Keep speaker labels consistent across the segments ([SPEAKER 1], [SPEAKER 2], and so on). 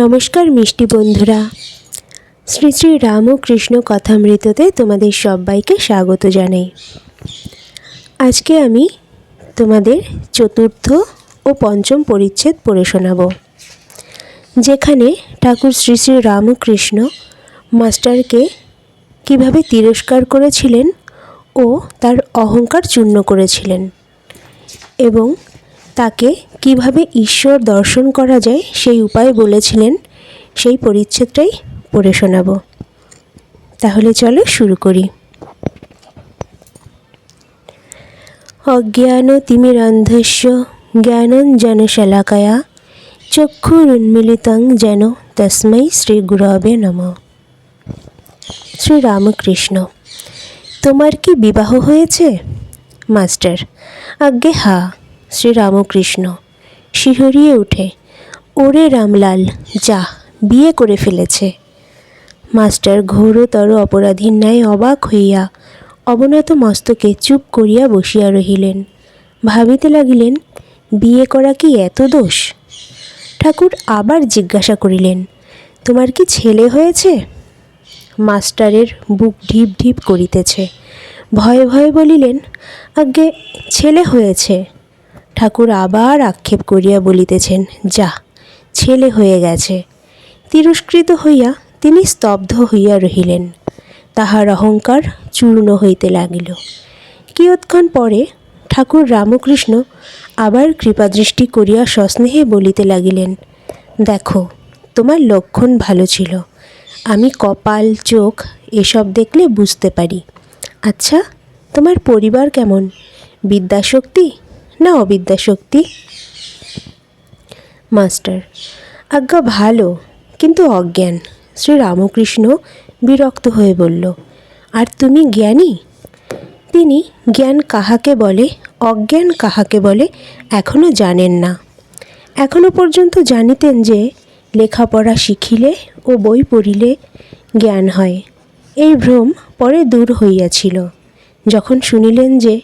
[SPEAKER 1] নমস্কার মিষ্টি বন্ধুরা। শ্রী শ্রী রামকৃষ্ণ কথামৃততে তোমাদের সবাইকে স্বাগত জানাই। আজকে আমি তোমাদের চতুর্থ ও পঞ্চম পরিচ্ছেদ পড়ে শোনাব, যেখানে ঠাকুর শ্রী শ্রী রামকৃষ্ণ মাস্টারকে কীভাবে তিরস্কার করেছিলেন ও তার অহংকার চূর্ণ করেছিলেন এবং তাকে কীভাবে ঈশ্বর দর্শন করা যায় সেই উপায় বলেছিলেন। সেই পরিচ্ছেদটাই পড়ে শোনাব। তাহলে চলো শুরু করি। অজ্ঞান তিমিরন্ধস্য জ্ঞানঞ্জনশলাকয়া চক্ষুরুন্মিলিতং যেন তস্मै শ্রী গুরবে নম। শ্রী রামকৃষ্ণ তোমার কি বিবাহ হয়েছে? মাস্টার, আজ্ঞে হা। শ্রী রামকৃষ্ণ শিহরিয়ে উঠে, ওরে রামলাল, যা, বিয়ে করে ফেলেছে। মাস্টার ঘোরতর অপরাধীর ন্যায় অবাক হইয়া অবনত মস্তকে চুপ করিয়া বসিয়া রহিলেন। ভাবিতে লাগিলেন, বিয়ে করা কি এত দোষ? ঠাকুর আবার জিজ্ঞাসা করিলেন, তোমার কি ছেলে হয়েছে? মাস্টারের বুক ঢিপ ঢিপ করিতেছে। ভয়ে ভয়ে বলিলেন, আজ্ঞে, ছেলে হয়েছে। ঠাকুর আবার আক্ষেপ করিয়া বলিতেছেন, যা, ছেলে হয়ে গেছে। তিরস্কৃত হইয়া তিনি স্তব্ধ হইয়া রহিলেন। তাহার অহংকার চূর্ণ হইতে লাগিল। কিয়ৎক্ষণ পরে ঠাকুর রামকৃষ্ণ আবার কৃপাদৃষ্টি করিয়া সস্নেহে বলিতে লাগিলেন, দেখো, তোমার লক্ষণ ভালো ছিল। আমি কপাল, চোখ এসব দেখলে বুঝতে পারি। আচ্ছা তোমার পরিবার কেমন? বিদ্যাশক্তি না অবিদ্যাশক্তি? মাস্টার, আজ্ঞা ভালো, কিন্তু অজ্ঞান। শ্রী রামকৃষ্ণ বিরক্ত হয়ে বলল, আর তুমি জ্ঞানী? তিনি, জ্ঞান কাহাকে বলে, অজ্ঞান কাহাকে বলে এখনও জানেন না। এখনও পর্যন্ত জানিতেন যে, লেখাপড়া শিখিলে ও বই পড়িলে জ্ঞান হয়। এই ভ্রম পরে দূর হইয়াছিল। যখন শুনিলেন যে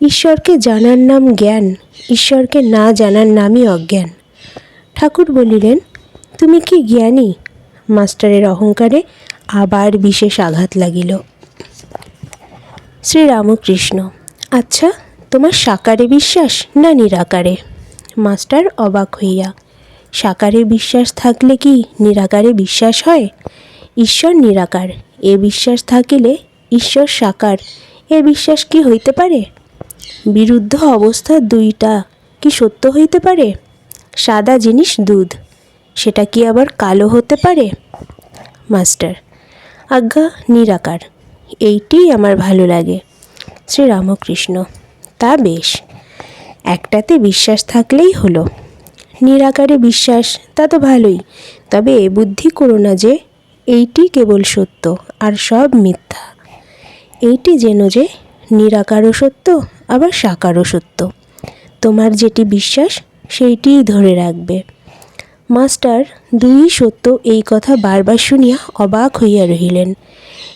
[SPEAKER 1] ঈশ্বরকে জানার নাম জ্ঞান, ঈশ্বরকে না জানার নামই অজ্ঞান। ঠাকুর বলিলেন, তুমি কি জ্ঞানী? মাস্টারের অহংকারে আবার বিশেষ আঘাত লাগিল। শ্রীরামকৃষ্ণ আচ্ছা তোমার সাকারে বিশ্বাস না নিরাকারে? মাস্টার অবাক হইয়া, সাকারে বিশ্বাস থাকলে কি নিরাকারে বিশ্বাস হয়? ঈশ্বর নিরাকার, এ বিশ্বাস থাকিলে ঈশ্বর সাকার, এ বিশ্বাস কি হইতে পারে? বিরুদ্ধ অবস্থা দুইটা। কি সত্য হইতে পারে? সাদা জিনিস দুধ। সেটা কি আবার কালো হতে পারে? মাস্টার, আজ্ঞা নিরাকার। এইটিই আমার ভালো লাগে। শ্রীরামকৃষ্ণ, তা বেশ। একটাতে বিশ্বাস থাকলেই হলো। নিরাকারে বিশ্বাস, তা তো ভালোই। তবে এ বুদ্ধি করো না যে, এইটি কেবল সত্য আর সব মিথ্যা। এইটি যেন যে নিরাকারও সত্য, আবার সাকারও সত্য। তোমার যেটি বিশ্বাস, সেইটিই ধরে রাখবে। মাস্টার, দুই সত্য এই কথা বারবার শুনিয়া অবাক হইয়া রহিলেন।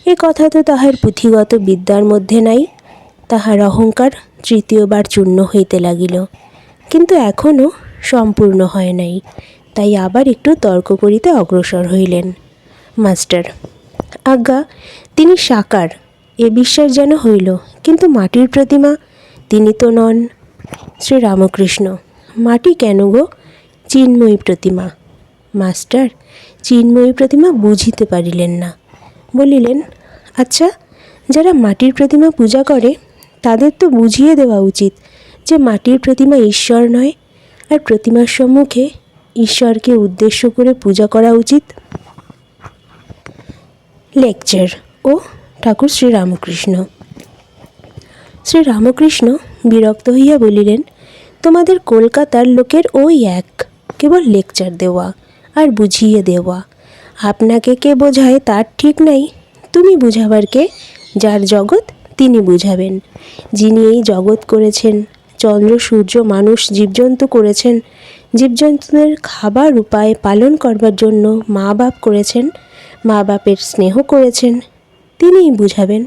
[SPEAKER 1] এ কথা তো তাহার পুঁথিগত বিদ্যার মধ্যে নাই, তাহার অহংকার তৃতীয়বার চূর্ণ হইতে লাগিল। কিন্তু এখনও সম্পূর্ণ হয় নাই, তাই আবার একটু তর্ক করিতে অগ্রসর হইলেন। মাস্টার, আজ্ঞা, তিনি সাকার এ বিশ্বাস যেন হইল, কিন্তু মাটির প্রতিমা তিনি তো নন। শ্রীরামকৃষ্ণ, মাটি কেন গো? চিন্ময়ী প্রতিমা। মাস্টার, চিন্ময়ী প্রতিমা বুঝিতে পারিলেন না। বলিলেন আচ্ছা যারা মাটির প্রতিমা পূজা করে, তাদের তো বুঝিয়ে দেওয়া উচিত যে মাটির প্রতিমা ঈশ্বর নয়, আর প্রতিমার সম্মুখে ঈশ্বরকে উদ্দেশ্য করে পূজা করা উচিত। লেকচার, ও ঠাকুর শ্রীরামকৃষ্ণ শ্রীরামকৃষ্ণ বিরক্ত হইয়া বলিলেন, তোমাদের কলকাতার লোকের ওই এক, কেবল লেকচার দেওয়া আর বুঝিয়ে দেওয়া। আপনাকে কে বোঝায় তার ঠিক নাই। তুমি বুঝাবার কে? যার জগৎ তিনি বুঝাবেন। যিনি এই জগৎ করেছেন, চন্দ্র, সূর্য, মানুষ, জীবজন্তু করেছেন, জীবজন্তুদের খাবার উপায় পালন করবার জন্য মা বাপ করেছেন মা বাপের স্নেহ করেছেন তিনিই বুঝাবেন।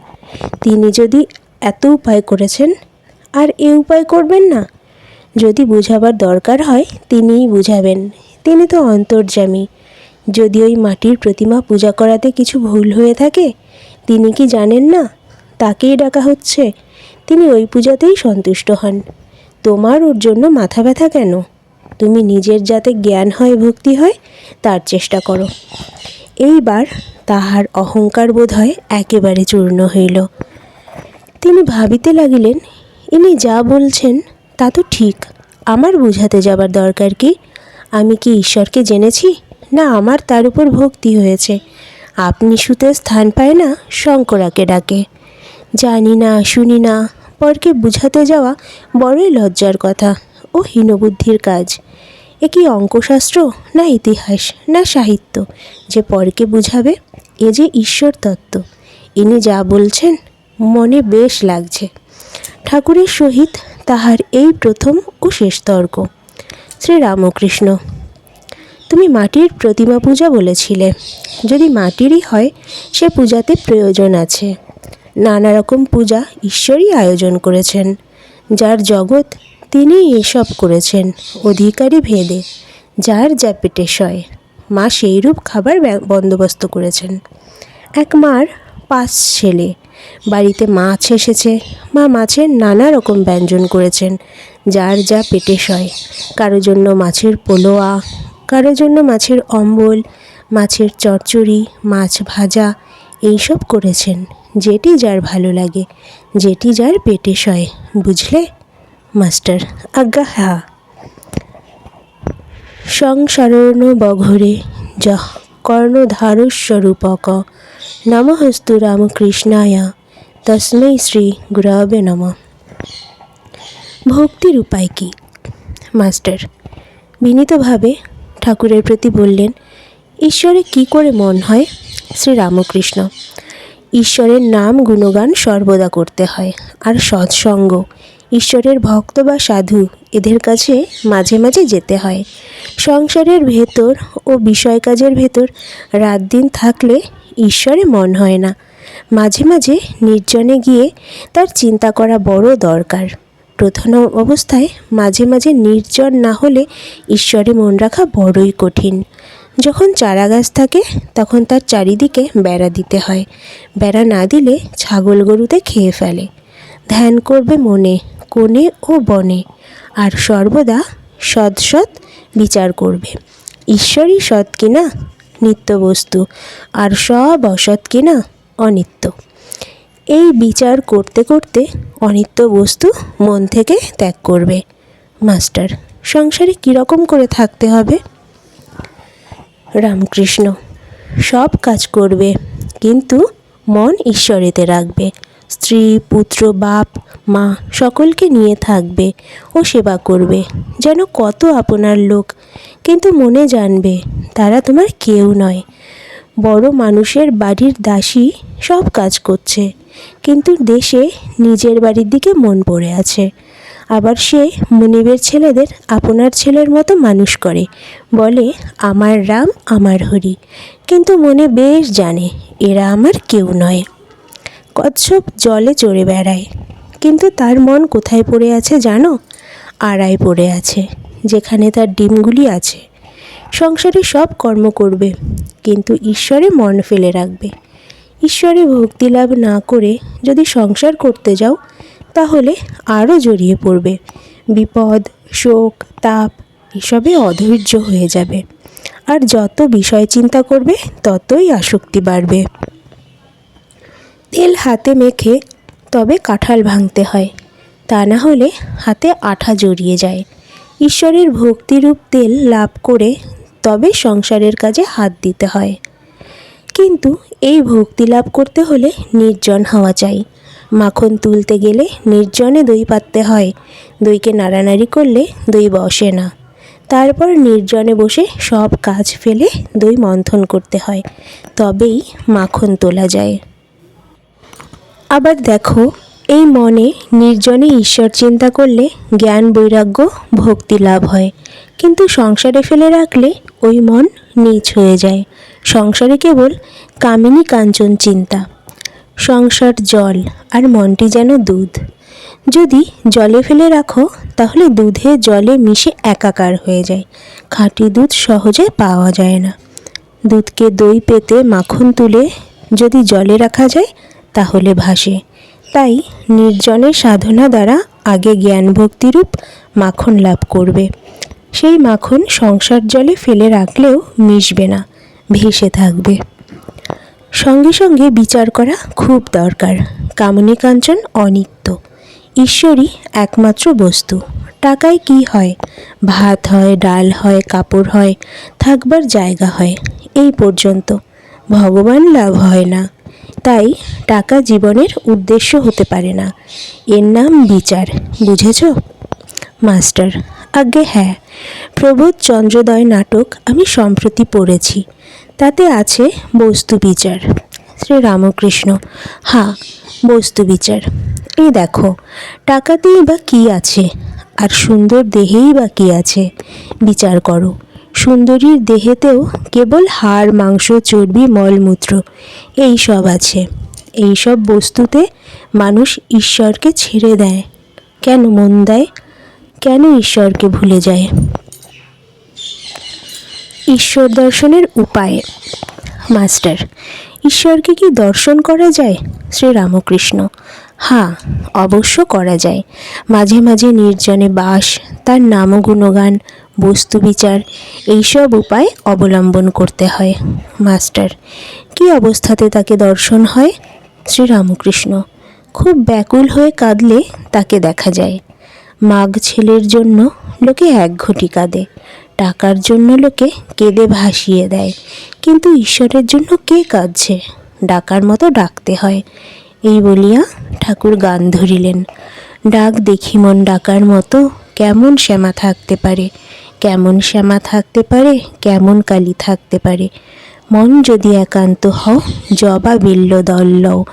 [SPEAKER 1] তিনি যদি এত উপায় করেছেন, আর এ উপায় করবেন না, যদি বুঝাবার দরকার হয়, তিনিই বুঝাবেন। তিনি তো অন্তর্যামী। যদি ওই মাটির প্রতিমা পূজা করাতে কিছু ভুল হয়ে থাকে, তিনি কি জানেন না? তাকেই ডাকা হচ্ছে। তিনি ওই পূজাতেই সন্তুষ্ট হন। তোমার ওর জন্য মাথা ব্যথা কেন? তুমি নিজের যাতে জ্ঞান হয়, ভক্তি হয়, তার চেষ্টা করো। এইবার তাহার অহংকার বোধ হয় একেবারে চূর্ণ হইল। তিনি ভাবিতে লাগিলেন, ইনি যা বলছেন, তা তো ঠিক। আমার বুঝাতে যাবার দরকার কি? আমি কি ঈশ্বরকে জেনেছি? না, আমার তার উপর ভক্তি হয়েছে। আপনি সুতে স্থান পায় না, শঙ্করাকে ডাকে। জানি না, শুনি না, পরকে বুঝাতে যাওয়া বড়ই লজ্জার কথা। ও হীনবুদ্ধির কাজ। এ কি অঙ্কশাস্ত্র, না ইতিহাস, না সাহিত্য? যে পরকে বুঝাবে, এ যে ঈশ্বর তত্ত্ব ইনি যা বলছেন, মনে বেশ লাগছে। ঠাকুরের সহিত তাহার এই প্রথম ও শেষ তর্ক। শ্রীরামকৃষ্ণ, তুমি মাটির প্রতিমা পূজা বলেছিলে। যদি মাটিরই হয়, সে পূজাতে প্রয়োজন আছে। নানা রকম পূজা ঈশ্বরই আয়োজন করেছেন। যার জগৎ তিনি এসব করেছেন অধিকারী ভেদে, যার যা পেটে সয়। মা সেইরূপ খাবার বন্দোবস্ত করেছেন। এক মার পাঁচ ছেলে, বাড়িতে মাছ এসেছে। মা মাছের নানা রকম ব্যঞ্জন করেছেন, যার যা পেটে সয়। কারও জন্য মাছের পোলোয়া, কারও জন্য মাছের অম্বল, মাছের চচ্চড়ি, মাছ ভাজা, এইসব করেছেন। যেটি যার ভালো লাগে, যেটি যার পেটে সয়, বুঝলে? মাস্টার আজ্ঞা হ্যাঁ সংসারণ বঘরে যহ কর্ণধারস্বরূপক। নমস্তু রামকৃষ্ণায়। তস্मै শ্রী গুরবে নম। ভক্তির উপায় কী? মাস্টার, বিনীতভাবে ঠাকুরের প্রতি বললেন, ঈশ্বরে কি করে মন হয়? শ্রী রামকৃষ্ণ ঈশ্বরের নাম গুণগান সর্বদা করতে হয়, আর সৎসঙ্গ ঈশ্বরের ভক্ত বা সাধু এদের কাছে মাঝে মাঝে যেতে হয়। সংসারের ভেতর ও বিষয় কাজের ভেতর রাত দিন থাকলে ঈশ্বরে মন হয় না। মাঝে মাঝে নির্জনে গিয়ে তার চিন্তা করা বড় দরকার। প্রথম অবস্থায় মাঝে মাঝে নির্জন না হলে ঈশ্বরে মন রাখা বড়ই কঠিন। যখন চারা গাছ থাকে, তখন তার চারিদিকে বেড়া দিতে হয়। বেড়া না দিলে ছাগল গরুতে খেয়ে ফেলে। ধ্যান করবে মনে কোণে ও বনে, আর সর্বদা সৎ সৎ বিচার করবে। ঈশ্বরই সৎ কিনা? নিত্য বস্তু। আর সব অসৎ কিনা? অনিত্য। এই বিচার করতে করতে অনিত্য বস্তু মন থেকে ত্যাগ করবে। মাস্টার, সংসারে কীরকম করে থাকতে হবে? রামকৃষ্ণ, সব কাজ করবে, কিন্তু মন ঈশ্বরেতে রাখবে। স্ত্রী, পুত্র, বাপ, মা সকলকে নিয়ে থাকবে ও সেবা করবে। যেন কত আপনার লোক, কিন্তু মনে জানবে তারা তোমার কেউ নয়। বড় মানুষের বাড়ির দাসী সব কাজ করছে, কিন্তু দেশে নিজের বাড়ির দিকে মন পড়ে আছে। আবার সে মনিবের ছেলেদের আপনার ছেলের মতো মানুষ করে। বলে, আমার রাম, আমার হরি। কিন্তু মনে বেশ জানে, এরা আমার কেউ নয়। কচ্ছপ জলে চড়ে বেড়ায়। কিন্তু তার মন কোথায় পড়ে আছে জানো? আড়ায় পড়ে আছে, যেখানে তার ডিমগুলি আছে। সংসারে সব কর্ম করবে, কিন্তু ঈশ্বরে মন ফেলে রাখবে। ঈশ্বরে ভক্তি লাভ না করে যদি সংসার করতে যাও, তাহলে আরও জড়িয়ে পড়বে। বিপদ, শোক, তাপ, এসবে অধৈর্য হয়ে যাবে। আর যত বিষয় চিন্তা করবে, ততই আসক্তি বাড়বে। তেল হাতে মেখে তবে কাঁঠাল ভাঙতে হয়। তা না হলে হাতে আঠা জড়িয়ে যায়। ঈশ্বরের ভক্তিরূপ তেল লাভ করে তবে সংসারের কাজে হাত দিতে হয়। কিন্তু এই ভক্তি লাভ করতে হলে নির্জন হওয়া চাই। মাখন তুলতে গেলে নির্জনে দই পাততে হয়। দইকে নাড়ানাড়ি করলে দই বসে না। তারপর নির্জনে বসে সব কাজ ফেলে দই মন্থন করতে হয়। তবেই মাখন তোলা যায়। আবার দেখো, এই মনে নির্জনে ঈশ্বর চিন্তা করলে জ্ঞান বৈরাগ্য, ভক্তি লাভ হয়। কিন্তু সংসারে ফেলে রাখলে ওই মন নীচ হয়ে যায়। সংসারে কেবল কামিনী কাঞ্চন চিন্তা। সংসার জল আর মনটি যেন দুধ। যদি জলে ফেলে রাখো, তাহলে দুধে জলে মিশে একাকার হয়ে যায়। খাঁটি দুধ সহজে পাওয়া যায় না। দুধকে দই পেতে মাখন তুলে যদি জলে রাখা যায় তাহলে ভাসে। তাই নির্জনের সাধনা দ্বারা আগে জ্ঞান ভক্তিরূপ মাখন লাভ করবে। সেই মাখন সংসার জলে ফেলে রাখলেও মিশবে না, ভেসে থাকবে। সঙ্গে সঙ্গে বিচার করা খুব দরকার। কামনী কাঞ্চন অনিত্য। ঈশ্বরই একমাত্র বস্তু। টাকায় কি হয়? ভাত হয়, ডাল হয়, কাপড় হয়, থাকবার জায়গা হয়। এই পর্যন্ত। ভগবান লাভ হয় না। তাই টাকা জীবনের উদ্দেশ্য হতে পারে না। এর নাম বিচার, বুঝেছ? মাস্টার, আজ্ঞে হ্যাঁ। প্রবোধ চন্দ্রোদয় নাটক আমি সম্প্রতি পড়েছি। তাতে আছে বস্তু বিচার। শ্রী রামকৃষ্ণ হ্যাঁ বস্তু বিচার। এই দেখো, টাকাতেই বা কী আছে? আর সুন্দর দেহেই বা কী আছে? বিচার করো। সুন্দরীর দেহেতেও কেবল হাড়, মাংস, চর্বি, মলমূত্র, এই সব আছে। এই সব বস্তুতে মানুষ ঈশ্বরকে ছেড়ে দেয়। কেন মন দেয়? কেন ঈশ্বরকে ভুলে যায়? ঈশ্বর দর্শনের উপায়। মাস্টার, ঈশ্বরকে কি দর্শন করা যায়? শ্রী রামকৃষ্ণ হ্যাঁ অবশ্য করা যায়। মাঝে মাঝে নির্জনে বাস, তার নাম গুণগান, বস্তু বিচার, এইসব উপায় অবলম্বন করতে হয়। মাস্টার, কি অবস্থাতে তাকে দর্শন হয়? শ্রী রামকৃষ্ণ খুব ব্যাকুল হয়ে কাঁদলে তাকে দেখা যায়। মাঘ ছেলের জন্য লোকে এক ঘটি কাঁদে, টাকার জন্য লোকে কেঁদে ভাসিয়ে দেয়। কিন্তু ঈশ্বরের জন্য কে কাঁদছে? ডাকার মতো ডাকতে হয়। এই বলিয়া ঠাকুর গান ধরিলেন। ডাক দেখি মন ডাকার মতো, কেমন শ্যামা থাকতে পারে? কেমন শ্যামা থাকতে পারে, কেমন কালী থাকতে পারে? মন যদি একান্ত হও, জবা বিল্ল লও।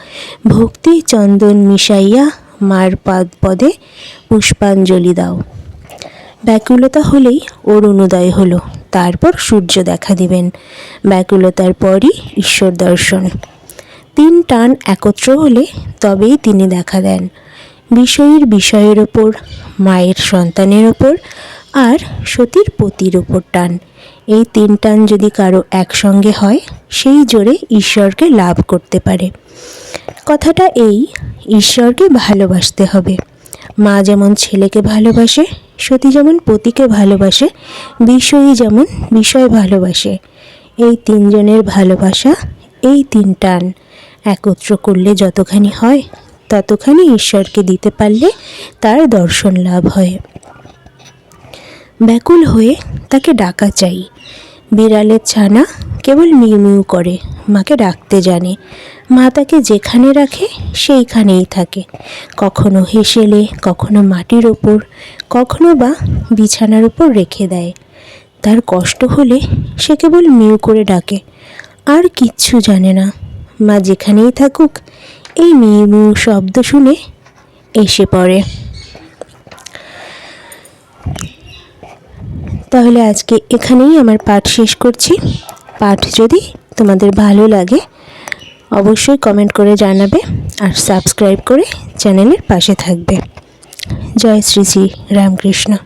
[SPEAKER 1] ভক্তি চন্দন মিশাইয়া মার পাদ পদে পুষ্পাঞ্জলি দাও। ব্যাকুলতা হলেই অরুণোদয় হলো, তারপর সূর্য দেখা দিবেন। ব্যাকুলতার পরই ঈশ্বর দর্শন। তিন টান একত্র হলে তবেই তিনি দেখা দেন। বিষয়ের বিষয়ের ওপর মায়ের সন্তানের ওপর আর সতীর পতির ওপর টান। এই তিন টান যদি কারও একসঙ্গে হয়, সেই জোরে ঈশ্বরকে লাভ করতে পারে। কথাটা এই, ঈশ্বরকে ভালোবাসতে হবে। মা যেমন ছেলেকে ভালোবাসে, সতী যেমন পতিকে ভালোবাসে, বিষয়ী যেমন বিষয় ভালোবাসে। এই তিনজনের ভালোবাসা, এই তিন টান। একত্র করলে যতখানি হয়, ততখানি ঈশ্বরকে দিতে পারলে তার দর্শন লাভ হয়। ব্যাকুল হয়ে তাকে ডাকা চাই। বিড়ালের ছানা কেবল মিউ মিউ করে, মাকে ডাকতে জানে। মা তাকে যেখানে রাখে, সেইখানেই থাকে। কখনো হেসেলে কখনো মাটির ওপর, কখনো বা বিছানার উপর রেখে দেয়। তার কষ্ট হলে সে কেবল মিউ করে ডাকে। আর কিচ্ছু জানে না। মা যেখানেই থাকুক, এই মিউ শব্দ শুনে এসে পড়ে। তাহলে আজকে এখানেই আমার পাঠ শেষ করছি। পাঠ যদি তোমাদের ভালো লাগে, অবশ্যই কমেন্ট করে জানাবে আর সাবস্ক্রাইব করে চ্যানেলের পাশে থাকবে। জয় শ্রী শ্রী রামকৃষ্ণ।